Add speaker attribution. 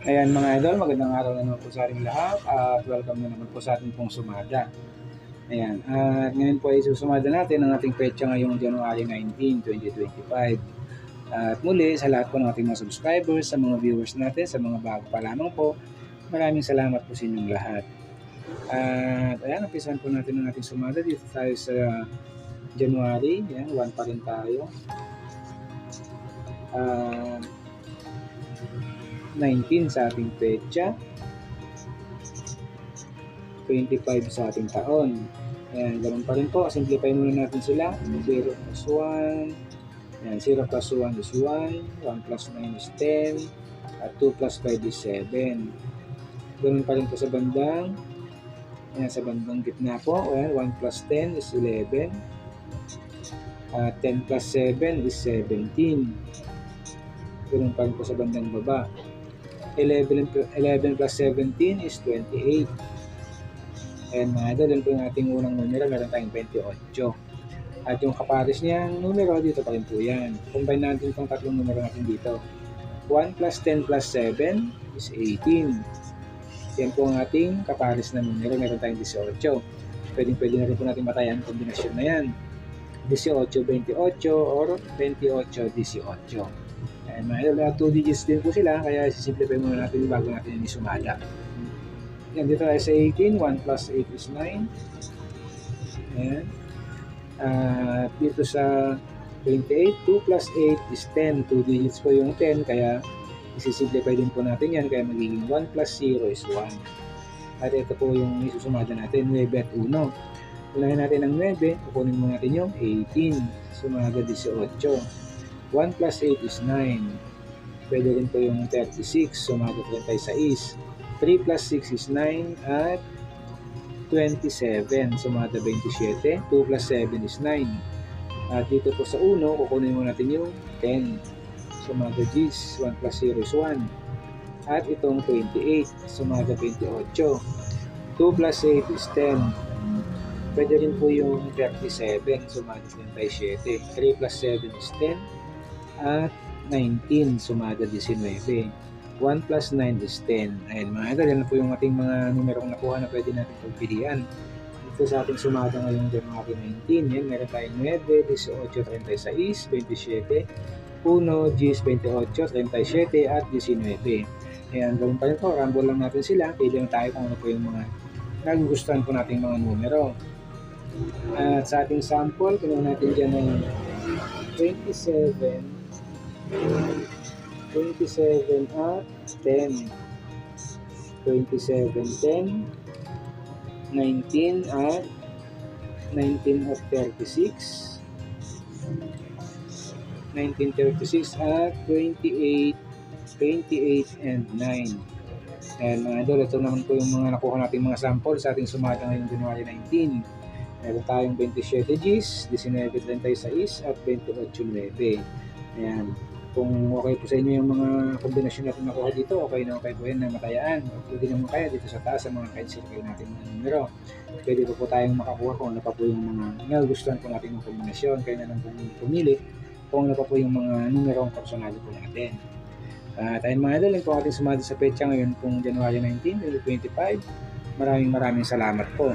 Speaker 1: Ayan mga idol, magandang araw na naman po sa ating lahat at welcome na naman po sa ating pong sumada. Ayan, at ngayon po ay susumada natin ang ating petsa ngayong January 19, 2025. At muli sa lahat po ng ating mga subscribers, sa mga viewers natin, sa mga bago pa lamang po, maraming salamat po sa inyong lahat. At ayan, umpisahan po natin ang ating sumada dito tayo sa January. Ayan, 1 pa rin tayo. At 19 sa ating petsa. 25 sa ating taon. Ayan, ganun pa rin po. Simplify muna natin sila. 0 plus 1. Ayan, 0 plus 1 is 1. 1 plus 9 is 10. At 2 plus 5 is 7. Ganun pa rin po sa bandang. Ayan, sa bandang gitna po. Ayan, 1 plus 10 is 11. At 10 plus 7 is 17. Ganun pa rin po sa bandang baba. 11, pl- 11 plus 17 is 28. And mga idol, po yung ating unang numero, meron tayong 28. At yung kapares niyang numero, dito pa rin po yan. Combine natin itong tatlong numero natin dito. 1 plus 10 plus 7 is 18. Yan po ang ating kapares na numero, meron tayong 18. Pwede, pwede na rin po natin matayan ang kombinasyon na yan. 18-28 or 28-18. Ayan, mga idol, uh, 2 digits din po sila, kaya sisimplify muna natin bago natin yung sumada. Yan, dito tayo sa 18, 1 plus 8 is 9. Ayan. At dito sa 28, 2 plus 8 is 10. 2 digits po yung 10, kaya isisimplify din po natin yan, kaya magiging 1 plus 0 is 1. At ito po yung isusumada natin, 9 at 1. Unahin natin ang 9, kukunin mo natin yung 18. Sumada 18. 1 plus 8 is 9. Pwede rin po yung 36, sumado 36. 3 plus 6 is 9 at 27, sumada 27. 2 plus 7 is 9. At dito po sa 1, kukunin mo natin yung 10. Sumada G's, 1 plus 0 is 1. At itong 28, sumada 28. 2 plus 8 is 10. Pwede rin po yung 37, sumada 37. 3 plus 7 is 10 at 19 sumada 19. 1 plus 9 is 10. Ayan mga idol, yan po yung ating mga numerong nakuha na pwede natin pagpilian. Dito sa ating sumada ngayong January 19, yan, meron tayong 9, 18, 36, 27, 1, G's 28, 37, at 19. Ayan, gawin pa rin po, rumble lang natin sila, pili lang tayo kung ano po yung mga nagugustuhan po nating mga numero. At sa ating sample, kinuha natin dyan ng 27, 27 at 10. 27, 10. 19 at 19 at 36. 1936 at 28, 28 and 9. And mga idol, ito naman po yung mga nakuha nating mga sample sa ating sumada ngayong January 19. Meron tayong 27 Gs, 1936 at 28.9. Ayan. Kung okay po sa inyo yung mga kombinasyon natin nakuha dito, okay na okay po yan na matayaan. Pwede naman kaya dito sa taas sa mga kahit-circle natin mga numero. Pwede po po tayong makakuha kung ano pa po yung mga nagustuhan po natin ng kombinasyon. Kaya na lang po pumili kung ano pa po yung mga numero ang personal po natin. At ayun mga idol, po ating sumali sa petsa ngayon pong January 19, 2025. Maraming maraming salamat po.